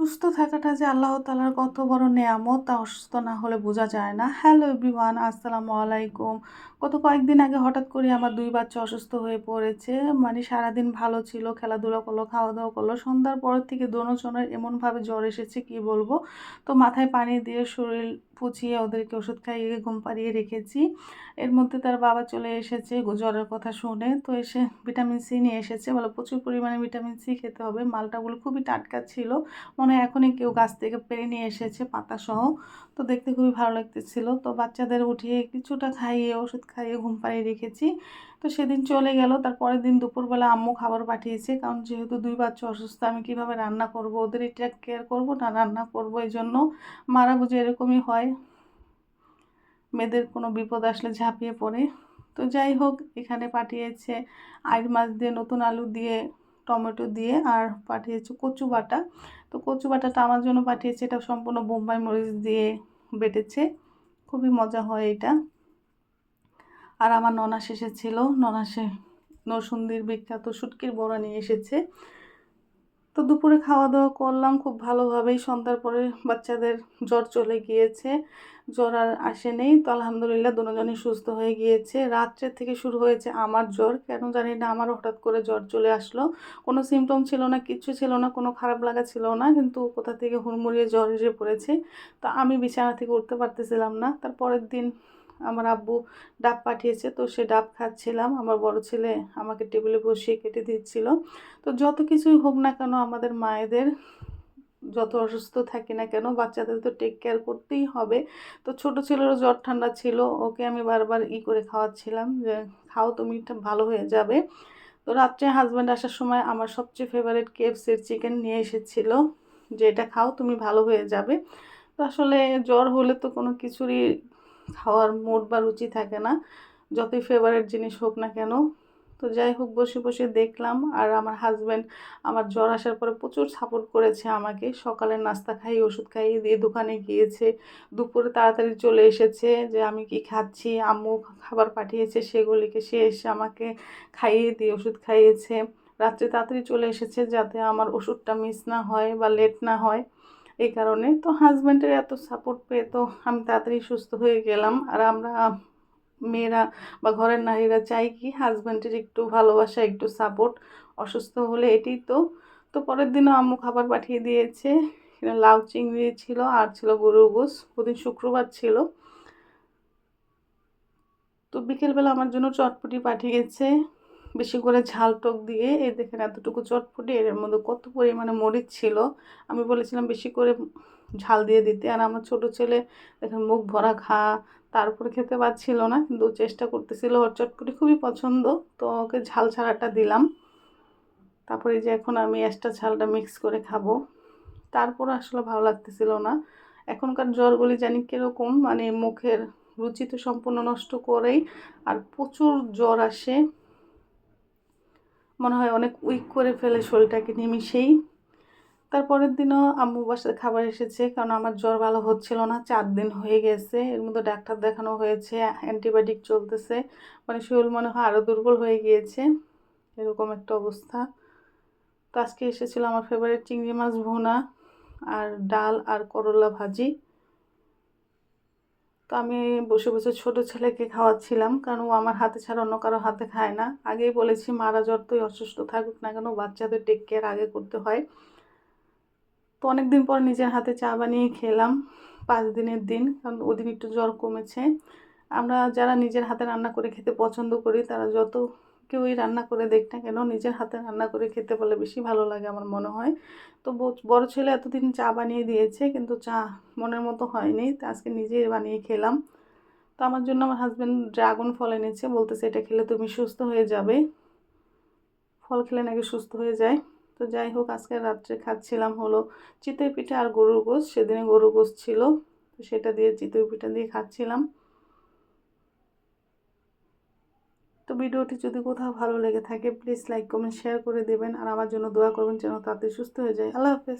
সুস্থ থাকাটা যে আল্লাহ তালার কত বড় নেয়ামত, তা অসুস্থ না হলে বোঝা যায় না। হ্যালো এভরিওয়ান আসসালামু আলাইকুম। গত কয়েকদিন আগে হঠাৎ করে আমার দুই বাচ্চা অসুস্থ হয়ে পড়েছে। মানে সারাদিন ভালো ছিল, খেলাধুলা করল খাওয়া দাওয়া করল। সন্ধ্যার পর থেকে দোনোজনের এমনভাবে জ্বর এসেছে, কি বলব? তো মাথায় পানি দিয়ে শরীর পুছিয়ে ওদেরকে ওষুধ খাইয়ে ঘুম পাড়িয়ে রেখেছি। এর মধ্যে তার বাবা চলে এসেছে জ্বরের কথা শুনে। তো এসে ভিটামিন সি নিয়ে এসেছে। বলে প্রচুর পরিমাণে ভিটামিন সি খেতে হবে। মালটাগুলো খুবই টাটকা ছিল। মনে হয় এখনই কেউ গাছ থেকে পেরে নিয়ে এসেছে পাতা সহ। তো দেখতে খুবই ভালো লাগতেছিল। তো বাচ্চাদের উঠিয়ে কিছুটা খাইয়ে, ওষুধ খাইয়ে ঘুম পাড়িয়ে রেখেছি। তো সেদিন চলে গেল। তার পরের দিন দুপুরবেলা আম্মু খাবার পাঠিয়েছে। কারণ যেহেতু দুই বাচ্চা অসুস্থ, আমি কীভাবে রান্না করব? ওদের এটা কেয়ার করব না রান্না করব? এই জন্য মারা বুঝে এরকমই হয়। মেয়েদের কোনো বিপদ আসলে ঝাঁপিয়ে পড়ে। তো যাই হোক, এখানে পাঠিয়েছে আইর মাছ দিয়ে, নতুন আলু দিয়ে, টমেটো দিয়ে, আর পাঠিয়েছে কচু বাটা। তো কচু বাটাটা আমার জন্য পাঠিয়েছে। এটা সম্পূর্ণ বোম্বাই মরিচ দিয়ে বেটেছে। খুবই মজা হয় এটা। আর আমার ননাস এসেছিল ননাসে নরসুন্দির বিখ্যাত শুটকির বড়া নিয়ে এসেছে। তো দুপুরে খাওয়া দাওয়া করলাম খুব ভালোভাবেই। সন্ধ্যার পরে বাচ্চাদের জ্বর চলে গিয়েছে। জ্বর আর আসে নেই। তো আলহামদুলিল্লাহ দুজনই সুস্থ হয়ে গিয়েছে। রাত্রের থেকে শুরু হয়েছে আমার জ্বর। কেন জানি না, আমার হঠাৎ করে জ্বর চলে আসলো। কোনো সিমটম ছিল না কিচ্ছু ছিল না, কোনো খারাপ লাগা ছিল না। কিন্তু কোথা থেকে হুড়মুড়িয়ে জ্বর এসে পড়েছে, তো আমি বিছানা থেকে উঠতে পারতেছিলাম না। তার পরের দিন আমার আব্বু ডাব পাঠিয়েছে, তো সে ডাব খাচ্ছিলাম। আমার বড় ছেলে আমাকে টেবিলে বসিয়ে কেটে দিচ্ছিল। তো যত কিছুই হোক না কেন আমাদের মায়েদের যত অসুস্থ থাকি না কেন বাচ্চাদের তো টেক কেয়ার করতেই হবে। তো ছোট ছেলেরও জ্বর ঠান্ডা ছিল, ওকে আমি বারবার ই করে খাওয়াচ্ছিলাম যে, খাও, তুমি ভালো হয়ে যাবে। তো রাত্রে হাজব্যান্ড আসার সময় আমার সবচেয়ে ফেভারিট কেএফসির চিকেন নিয়ে এসেছিল, যে, এটা খাও, তুমি ভালো হয়ে যাবে। তো আসলে জ্বর হলে তো কোনো কিছুরই খাওয়ার মুড বা রুচি থাকে না। যতই ফেভারেট জিনিস হোক না কেন। তো যাই হোক, বসে বসে দেখলাম আর আমার হাজব্যান্ড আমার জ্বর আসার পরে প্রচুর সাপোর্ট করেছে আমাকে। সকালের নাস্তা খাইয়ে ওষুধ খাইয়ে দিয়ে দোকানে গিয়েছে। দুপুরে তাড়াতাড়ি চলে এসেছে যে আমি কি খাচ্ছি, আম্মু খাবার পাঠিয়েছে, সেগুলিকে সে এসে আমাকে খাইয়ে দিয়ে ওষুধ খাইয়েছে। রাত্রে তাড়াতাড়ি চলে এসেছে যাতে আমার ওষুধটা মিস না হয় বা লেট না হয়। এই কারণে। তো হাজব্যান্ডের এত সাপোর্ট পেয়ে তো আমি তাড়াতাড়ি সুস্থ হয়ে গেলাম। আর আমরা মেয়েরা বা ঘরের নারীরা চাই কি হাজব্যান্ডের একটু ভালোবাসা, একটু সাপোর্ট অসুস্থ হলে এটাই তো। তো পরের দিনও আম্মু খাবার পাঠিয়ে দিয়েছে। লাউ চিংড়ি ছিল, আর ছিল গরু গোস ওদিন শুক্রবার ছিল। তো বিকেলবেলা আমার জন্য চটপটি পাঠিয়েছে। বেশি করে ঝাল টক দিয়ে এই দেখেন এতটুকু চটপটি, এর মধ্যে কত পরিমাণে মরিচ ছিল। আমি বলেছিলাম বেশি করে ঝাল দিয়ে দিতে। আর আমার ছোট ছেলে দেখেন মুখ ভরা খা, তারপরে খেতে পারছিল না, কিন্তু চেষ্টা করতেছিল। ওর চটপটি খুবই পছন্দ, তো ওকে ঝাল ছাড়াটা দিলাম। তারপরে যে এখন আমি এক্সট্রা ঝালটা মিক্স করে খাব। তারপর আসলে ভালো লাগতেছিল না। এখনকার জ্বরগুলি জানি কীরকম মানে মুখের রুচি তো সম্পূর্ণ নষ্ট করেই, আর প্রচুর জ্বর আসে। মনে হয় অনেক উইক করে ফেলে শরীরটাকে নিমিশেই তারপরের দিনও আম্মু বাসায় খাবার এসেছে, কারণ আমার জ্বর ভালো হচ্ছিল না, চার দিন হয়ে গেছে। এর মধ্যে ডাক্তার দেখানো হয়েছে, অ্যান্টিবায়োটিক চলতেছে মানে শরীর মনে হয় আরও দুর্বল হয়ে গিয়েছে, এরকম একটা অবস্থা। তো আজকে এসেছিল আমার ফেভারিট চিংড়ি মাছ ভুনা, আর ডাল আর করলা ভাজি। তো আমি বসে বসে ছোট ছেলেকে খাওয়াচ্ছিলাম, কারণ ও আমার হাতে ছাড়া অন্য কারও হাতে খায় না। আগেই বলেছি, মারা জ্বর তোই অসুস্থ থাকুক না কেন, বাচ্চাদের টেক কেয়ার আগে করতে হয়। তো অনেক দিন পর নিজের হাতে চা বানিয়ে খেলাম, পাঁচ দিনের দিন, কারণ ওদিন একটু জ্বর কমেছে। আমরা যারা নিজের হাতে রান্না করে খেতে পছন্দ করি, তারা যত কেউই রান্না করে দেখ না কেন, নিজের হাতে রান্না করে খেতে বলে বেশি ভালো লাগে আমার মনে হয়। তো বড় ছেলে এতদিন চা বানিয়ে দিয়েছে কিন্তু চা মনের মতো হয়নি, তো আজকে নিজেই বানিয়ে খেলাম। তো আমার জন্য আমার হাজব্যান্ড ড্রাগন ফল এনেছে, বলতেছে এটা খেলে তুমি সুস্থ হয়ে যাবে। ফল খেলে নাকি সুস্থ হয়ে যায়। তো যাই হোক, আজকে রাত্রে খাচ্ছিলাম হলো চিতই পিঠা আর গরুর গোস সেদিনে গরুর গোস ছিল, তো সেটা দিয়ে চিতই পিঠা দিয়ে খাচ্ছিলাম। তো ভিডিওটি যদি কোথাও ভালো লেগে থাকে প্লিজ লাইক কমেন্ট শেয়ার করে দেবেন। আর আমার জন্য দোয়া করবেন যেন তাতে সুস্থ হয়ে যায়। আল্লাহ হাফেজ।